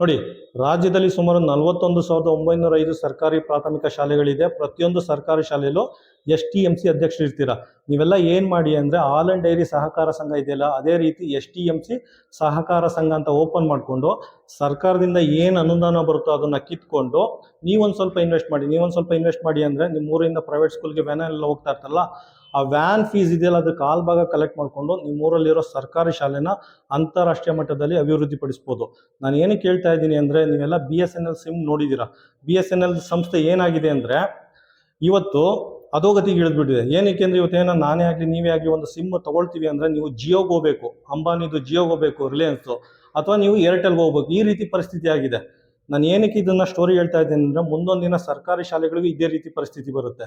ನೋಡಿ ರಾಜ್ಯದಲ್ಲಿ ಸುಮಾರು ನಲವತ್ತೊಂದು ಸಾವಿರದ ಒಂಬೈನೂರ ಐದು ಸರ್ಕಾರಿ ಪ್ರಾಥಮಿಕ ಶಾಲೆಗಳಿದೆ. ಪ್ರತಿಯೊಂದು ಸರ್ಕಾರಿ ಶಾಲೆಯಲ್ಲೂ ಎಸ್ ಟಿ ಎಂ ಸಿ ಅಧ್ಯಕ್ಷರು ಇರ್ತೀರಾ ನೀವೆಲ್ಲ ಏನು ಮಾಡಿ ಅಂದರೆ ಆಲ್ ಆ್ಯಂಡ್ ಡೈರಿ ಸಹಕಾರ ಸಂಘ ಇದೆಯಲ್ಲ, ಅದೇ ರೀತಿ ಎಸ್ ಟಿ ಎಂ ಸಿ ಸಹಕಾರ ಸಂಘ ಅಂತ ಓಪನ್ ಮಾಡಿಕೊಂಡು ಸರ್ಕಾರದಿಂದ ಏನು ಅನುದಾನ ಬರುತ್ತೋ ಅದನ್ನು ಕಿತ್ಕೊಂಡು ನೀವೊಂದು ಸ್ವಲ್ಪ ಇನ್ವೆಸ್ಟ್ ಮಾಡಿ, ನೀವೊಂದು ಸ್ವಲ್ಪ ಇನ್ವೆಸ್ಟ್ ಮಾಡಿ ಅಂದರೆ ನಿಮ್ಮ ಊರಿಂದ ಪ್ರೈವೇಟ್ ಸ್ಕೂಲ್ಗೆ ವ್ಯಾನೆಲ್ಲ ಹೋಗ್ತಾ ಇರ್ತಲ್ಲ, ಆ ವ್ಯಾನ್ ಫೀಸ್ ಇದೆಯಲ್ಲ ಅದು ಕಾಲ್ ಭಾಗ ಕಲೆಕ್ಟ್ ಮಾಡಿಕೊಂಡು ನಿಮ್ಮ ಊರಲ್ಲಿರೋ ಸರ್ಕಾರಿ ಶಾಲೆನ ಅಂತಾರಾಷ್ಟ್ರೀಯ ಮಟ್ಟದಲ್ಲಿ ಅಭಿವೃದ್ಧಿಪಡಿಸ್ಬೋದು. ನಾನು ಏನಕ್ಕೆ ಹೇಳ್ತಾ ಇದ್ದೀನಿ ಅಂದರೆ ನೀವೆಲ್ಲ B S N L SIM ನೋಡಿದ್ದೀರಾ ಬಿ ಎಸ್ ಎನ್ ಎಲ್ ಸಂಸ್ಥೆ ಏನಾಗಿದೆ ಅಂದರೆ ಇವತ್ತು ಅಧೋಗತಿಗೆ ಇಳಿದ್ಬಿಟ್ಟಿದೆ. ಏನಕ್ಕೆ ಅಂದರೆ ಇವತ್ತೇನೋ ನಾನೇ ಆಗಲಿ, ನೀವೇ ಆಗಲಿ ಒಂದು ಸಿಮ್ ತೊಗೊಳ್ತೀವಿ ಅಂದರೆ ನೀವು ಜಿಯೋಗೆ ಹೋಗಬೇಕು ಅಂಬಾನಿದು ಜಿಯೋಗೆ ಹೋಗಬೇಕು ರಿಲಯನ್ಸು ಅಥವಾ ನೀವು ಏರ್ಟೆಲ್ಗೆ ಹೋಗ್ಬೇಕು ಈ ರೀತಿ ಪರಿಸ್ಥಿತಿ ಆಗಿದೆ. ನಾನು ಏನಕ್ಕೆ ಇದನ್ನ ಸ್ಟೋರಿ ಹೇಳ್ತಾ ಇದ್ದೇನೆ ಅಂದರೆ ಮುಂದೊಂದು ದಿನ ಸರ್ಕಾರಿ ಶಾಲೆಗಳಿಗೂ ಇದೇ ರೀತಿ ಪರಿಸ್ಥಿತಿ ಬರುತ್ತೆ.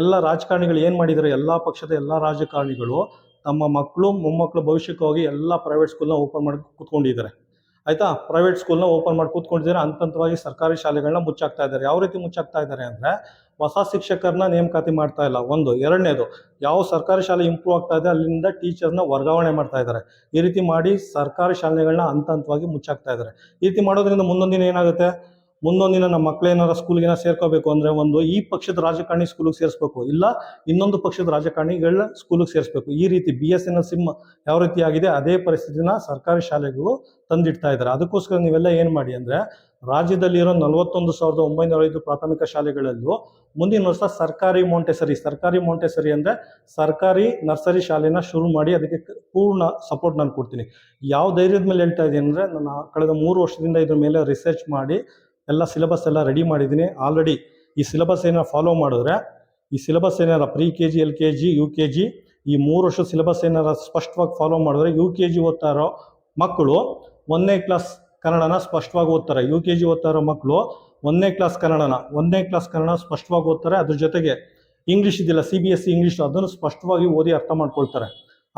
ಎಲ್ಲ ರಾಜಕಾರಣಿಗಳು ಏನು ಮಾಡಿದ್ದಾರೆ ಎಲ್ಲ ಪಕ್ಷದ ಎಲ್ಲ ರಾಜಕಾರಣಿಗಳು ತಮ್ಮ ಮಕ್ಕಳು ಮೊಮ್ಮಕ್ಕಳು ಭವಿಷ್ಯಕ್ಕಾಗಿ ಎಲ್ಲ ಪ್ರೈವೇಟ್ ಸ್ಕೂಲ್ನ ಓಪನ್ ಮಾಡಿ ಕೂತ್ಕೊಂಡಿದ್ದಾರೆ. ಆಯಿತಾ? ಪ್ರೈವೇಟ್ ಸ್ಕೂಲ್ನ ಓಪನ್ ಮಾಡಿ ಕೂತ್ಕೊಂಡಿದ್ದಾರೆ? ಹಂತ ಹಂತವಾಗಿ ಸರ್ಕಾರಿ ಶಾಲೆಗಳನ್ನ ಮುಚ್ಚಾಕ್ತಾ ಇದ್ದಾರೆ. ಯಾವ ರೀತಿ ಮುಚ್ಚಾಕ್ತಾ ಇದ್ದಾರೆ ಅಂದರೆ ಹೊಸ ಶಿಕ್ಷಕರನ್ನ ನೇಮಕಾತಿ ಮಾಡ್ತಾ ಇಲ್ಲ. ಒಂದು. ಎರಡನೇದು, ಯಾವ ಸರ್ಕಾರಿ ಶಾಲೆ ಇಂಪ್ರೂವ್ ಆಗ್ತಾ ಇದೆ, ಅಲ್ಲಿಂದ ಟೀಚರ್ನ ವರ್ಗಾವಣೆ ಮಾಡ್ತಾ ಇದ್ದಾರೆ. ಈ ರೀತಿ ಮಾಡಿ ಸರ್ಕಾರಿ ಶಾಲೆಗಳನ್ನ ಹಂತ ಹಂತವಾಗಿ ಮುಚ್ಚಾಕ್ತಾ ಇದ್ದಾರೆ. ಈ ರೀತಿ ಮಾಡೋದ್ರಿಂದ ಮುಂದೊಂದು ದಿನ ಏನಾಗುತ್ತೆ? ಮುಂದೊಂದು ದಿನ ನಮ್ಮ ಮಕ್ಕಳೇನಾರ ಸ್ಕೂಲ್ಗೆ ಸೇರ್ಕೋಬೇಕು ಅಂದ್ರೆ ಒಂದು ಈ ಪಕ್ಷದ ರಾಜಕಾರಣಿ ಸ್ಕೂಲಿಗೆ ಸೇರಿಸ್ಬೇಕು. ಇಲ್ಲ, ಇನ್ನೊಂದು ಪಕ್ಷದ ರಾಜಕಾರಣಿಗಳನ್ನ ಸ್ಕೂಲಿಗೆ ಸೇರಿಸ್ಬೇಕು. ಈ ರೀತಿ ಬಿ ಎಸ್ ಎನ್ ಸಿಮ್ ಯಾವ ರೀತಿ ಆಗಿದೆ, ಅದೇ ಪರಿಸ್ಥಿತಿನ ಸರ್ಕಾರಿ ಶಾಲೆಗೂ ತಂದಿಡ್ತಾ ಇದ್ದಾರೆ. ಅದಕ್ಕೋಸ್ಕರ ನೀವೆಲ್ಲ ಏನು ಮಾಡಿ ಅಂದರೆ, ರಾಜ್ಯದಲ್ಲಿರೋ ನಲವತ್ತೊಂದು ಸಾವಿರದ ಒಂಬೈನೂರ ಐದು ಪ್ರಾಥಮಿಕ ಶಾಲೆಗಳಲ್ಲೂ ಮುಂದಿನ ವರ್ಷ ಸರ್ಕಾರಿ ಮೌಂಟೆಸರಿ ಸರ್ಕಾರಿ ಮೌಂಟೆಸರಿ ಅಂದ್ರೆ ಸರ್ಕಾರಿ ನರ್ಸರಿ ಶಾಲೆನ ಶುರು ಮಾಡಿ ಅದಕ್ಕೆ ಪೂರ್ಣ ಸಪೋರ್ಟ್ ನಾನು ಕೊಡ್ತೀನಿ. ಯಾವ ಧೈರ್ಯದ ಮೇಲೆ ಹೇಳ್ತಾ ಇದ್ದೀನಿ ಅಂದ್ರೆ ನಾನು ಕಳೆದ ಮೂರು ವರ್ಷದಿಂದ ಇದ್ರ ಮೇಲೆ ರಿಸರ್ಚ್ ಮಾಡಿ ಎಲ್ಲ ಸಿಲೆಬಸ್ ಎಲ್ಲ ರೆಡಿ ಮಾಡಿದ್ದೀನಿ. ಆಲ್ರೆಡಿ ಈ ಸಿಲೆಬಸ್ ಏನಾರ ಫಾಲೋ ಮಾಡಿದ್ರೆ, ಈ ಸಿಲೆಬಸ್ ಏನಾರ pre K G L K G U K G ಈ ಮೂರು ವರ್ಷದ ಸಿಲೆಬಸ್ ಏನಾರ ಸ್ಪಷ್ಟವಾಗಿ ಫಾಲೋ ಮಾಡಿದ್ರೆ ಯು ಕೆ ಜಿ ಓದ್ತಾ ಇರೋ ಮಕ್ಕಳು ಒಂದನೇ ಕ್ಲಾಸ್ ಕನ್ನಡನ ಸ್ಪಷ್ಟವಾಗಿ ಓದ್ತಾರೆ. ಯು ಕೆ ಜಿ ಓದ್ತಾ ಇರೋ ಮಕ್ಕಳು ಒಂದನೇ ಕ್ಲಾಸ್ ಕನ್ನಡನ, ಒಂದನೇ ಕ್ಲಾಸ್ ಕನ್ನಡ ಸ್ಪಷ್ಟವಾಗಿ ಓದ್ತಾರೆ. ಅದ್ರ ಜೊತೆಗೆ ಇಂಗ್ಲೀಷ್ ಇದೆಯಲ್ಲ C B S C English ಅದನ್ನು ಸ್ಪಷ್ಟವಾಗಿ ಓದಿ ಅರ್ಥ ಮಾಡ್ಕೊಳ್ತಾರೆ.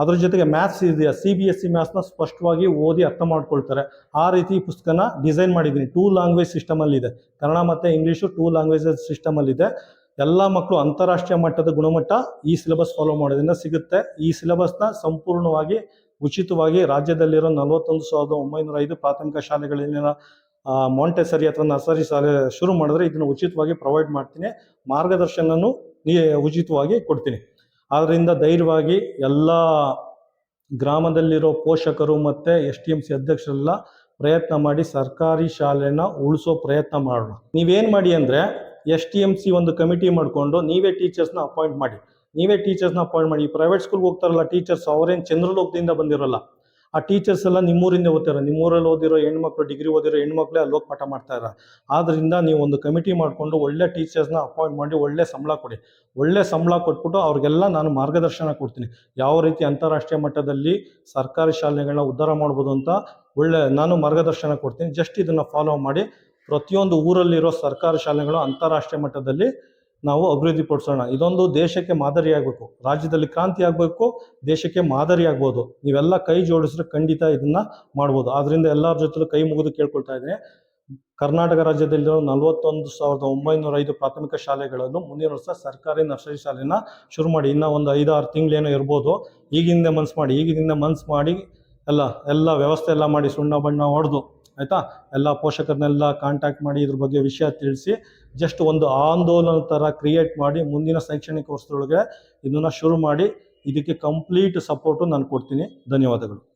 ಅದ್ರ ಜೊತೆಗೆ ಮ್ಯಾಥ್ಸ್ ಇದೆಯಾ? ಸಿ ಬಿ ಎಸ್ ಸಿ ಮ್ಯಾಥ್ಸ್ನ ಸ್ಪಷ್ಟವಾಗಿ ಓದಿ ಅರ್ಥ ಮಾಡ್ಕೊಳ್ತಾರೆ. ಆ ರೀತಿ ಈ ಪುಸ್ತಕನ ಡಿಸೈನ್ ಮಾಡಿದ್ದೀನಿ. ಟೂ ಲ್ಯಾಂಗ್ವೇಜ್ ಸಿಸ್ಟಮಲ್ಲಿದೆ ಕನ್ನಡ ಮತ್ತು ಇಂಗ್ಲೀಷು ಟೂ ಲ್ಯಾಂಗ್ವೇಜಸ್ ಸಿಸ್ಟಮಲ್ಲಿದೆ ಎಲ್ಲ ಮಕ್ಕಳು ಅಂತಾರಾಷ್ಟ್ರೀಯ ಮಟ್ಟದ ಗುಣಮಟ್ಟ ಈ ಸಿಲೆಬಸ್ ಫಾಲೋ ಮಾಡೋದ್ರಿಂದ ಸಿಗುತ್ತೆ. ಈ ಸಿಲೆಬಸ್ನ ಸಂಪೂರ್ಣವಾಗಿ ಉಚಿತವಾಗಿ ರಾಜ್ಯದಲ್ಲಿರೋ ನಲವತ್ತೊಂದು ಸಾವಿರದ ಒಂಬೈನೂರ ಐದು ಪ್ರಾಥಮಿಕ ಶಾಲೆಗಳಲ್ಲಿನ ಮಾಂಟೆಸರಿ ಅಥವಾ ನರ್ಸರಿ ಶಾಲೆ ಶುರು ಮಾಡಿದ್ರೆ ಇದನ್ನು ಉಚಿತವಾಗಿ ಪ್ರೊವೈಡ್ ಮಾಡ್ತೀನಿ. ಮಾರ್ಗದರ್ಶನನೂ ಉಚಿತವಾಗಿ ಕೊಡ್ತೀನಿ. ಆದ್ದರಿಂದ ಧೈರ್ಯವಾಗಿ ಎಲ್ಲ ಗ್ರಾಮದಲ್ಲಿರೋ ಪೋಷಕರು ಮತ್ತು ಎಸ್ ಟಿ ಎಂ ಸಿ ಅಧ್ಯಕ್ಷರೆಲ್ಲ ಪ್ರಯತ್ನ ಮಾಡಿ ಸರ್ಕಾರಿ ಶಾಲೆನ ಉಳಿಸೋ ಪ್ರಯತ್ನ ಮಾಡೋಣ. ನೀವೇನು ಮಾಡಿ ಅಂದರೆ ಎಸ್ ಟಿ ಎಂ ಸಿ ಒಂದು ಕಮಿಟಿ ಮಾಡಿಕೊಂಡು ನೀವೇ ಟೀಚರ್ಸ್ನ ಅಪಾಯಿಂಟ್ ಮಾಡಿ. ನೀವೇ ಟೀಚರ್ಸ್ನ ಅಪಾಯಿಂಟ್ ಮಾಡಿ. ಪ್ರೈವೇಟ್ ಸ್ಕೂಲ್ಗೆ ಹೋಗ್ತಾರಲ್ಲ ಟೀಚರ್ಸ್, ಅವರೇನು ಚಂದ್ರಲೋಕದಿಂದ ಬಂದಿರೋಲ್ಲ. ಆ ಟೀಚರ್ಸ್ ಎಲ್ಲ ನಿಮ್ಮೂರಿಂದ ಓದ್ತಾರೆ ನಿಮ್ಮೂರಲ್ಲಿ ಓದಿರೋ ಹೆಣ್ಮಕ್ಳು ಡಿಗ್ರಿ ಓದಿರೋ ಹೆಣ್ಮಕ್ಳೇ ಅಲ್ಲಿ ಹೋಗಿ ಪಾಠ ಮಾಡ್ತಾ ಇದ್ದಾರೆ ಆದ್ದರಿಂದ ನೀವು ಒಂದು ಕಮಿಟಿ ಮಾಡಿಕೊಂಡು ಒಳ್ಳೆ ಟೀಚರ್ಸ್ನ ಅಪಾಯಿಂಟ್ ಮಾಡಿ ಒಳ್ಳೆ ಸಂಬಳ ಕೊಡಿ. ಒಳ್ಳೆ ಸಂಬಳ ಕೊಟ್ಬಿಟ್ಟು ಅವ್ರಿಗೆಲ್ಲ ನಾನು ಮಾರ್ಗದರ್ಶನ ಕೊಡ್ತೀನಿ. ಯಾವ ರೀತಿ ಅಂತಾರಾಷ್ಟ್ರೀಯ ಮಟ್ಟದಲ್ಲಿ ಸರ್ಕಾರಿ ಶಾಲೆಗಳನ್ನ ಉದ್ಧಾರ ಮಾಡ್ಬೋದು ಅಂತ ಒಳ್ಳೆ ನಾನು ಮಾರ್ಗದರ್ಶನ ಕೊಡ್ತೀನಿ. ಜಸ್ಟ್ ಇದನ್ನು ಫಾಲೋ ಮಾಡಿ ಪ್ರತಿಯೊಂದು ಊರಲ್ಲಿರೋ ಸರ್ಕಾರಿ ಶಾಲೆಗಳು ಅಂತಾರಾಷ್ಟ್ರೀಯ ಮಟ್ಟದಲ್ಲಿ ನಾವು ಅಭಿವೃದ್ಧಿಪಡಿಸೋಣ ಇದೊಂದು ದೇಶಕ್ಕೆ ಮಾದರಿ ಆಗಬೇಕು. ರಾಜ್ಯದಲ್ಲಿ ಕ್ರಾಂತಿ ಆಗಬೇಕು, ದೇಶಕ್ಕೆ ಮಾದರಿ ಆಗ್ಬೋದು. ನೀವೆಲ್ಲ ಕೈ ಜೋಡಿಸಿದ್ರೆ ಖಂಡಿತ ಇದನ್ನ ಮಾಡ್ಬೋದು. ಆದ್ರಿಂದ ಎಲ್ಲರ ಜೊತೆ ಕೈ ಮುಗಿದು ಕೇಳ್ಕೊಳ್ತಾ ಇದ್ದೀನಿ. ಕರ್ನಾಟಕ ರಾಜ್ಯದಲ್ಲಿರೋ ನಲವತ್ತೊಂದು ಸಾವಿರದ ಒಂಬೈನೂರ ಐದು ಪ್ರಾಥಮಿಕ ಶಾಲೆಗಳನ್ನು ಮುಂದಿನ ವರ್ಷ ಸರ್ಕಾರಿ ನರ್ಸರಿ ಶಾಲೆನ ಶುರು ಮಾಡಿ. ಇನ್ನೂ ಒಂದು ಐದಾರು ತಿಂಗಳೇನೋ ಇರ್ಬೋದು. ಈಗಿಂದ ಮನ್ಸು ಮಾಡಿ. ಈಗಿನಿಂದ ಮನ್ಸು ಮಾಡಿ ಎಲ್ಲ ಎಲ್ಲ ವ್ಯವಸ್ಥೆ ಎಲ್ಲ ಮಾಡಿ, ಸುಣ್ಣ ಬಣ್ಣ ಹೊಡೆದು. ಆಯಿತಾ? ಎಲ್ಲ ಪೋಷಕರನ್ನೆಲ್ಲ ಕಾಂಟ್ಯಾಕ್ಟ್ ಮಾಡಿ ಇದ್ರ ಬಗ್ಗೆ ವಿಷಯ ತಿಳಿಸಿ ಜಸ್ಟ್ ಒಂದು ಆಂದೋಲನ ಥರ ಕ್ರಿಯೇಟ್ ಮಾಡಿ ಮುಂದಿನ ಶೈಕ್ಷಣಿಕ ವರ್ಷದೊಳಗೆ ಇದನ್ನು ಶುರು ಮಾಡಿ, ಇದಕ್ಕೆ ಕಂಪ್ಲೀಟ್ ಸಪೋರ್ಟು ನಾನು ಕೊಡ್ತೀನಿ. ಧನ್ಯವಾದಗಳು.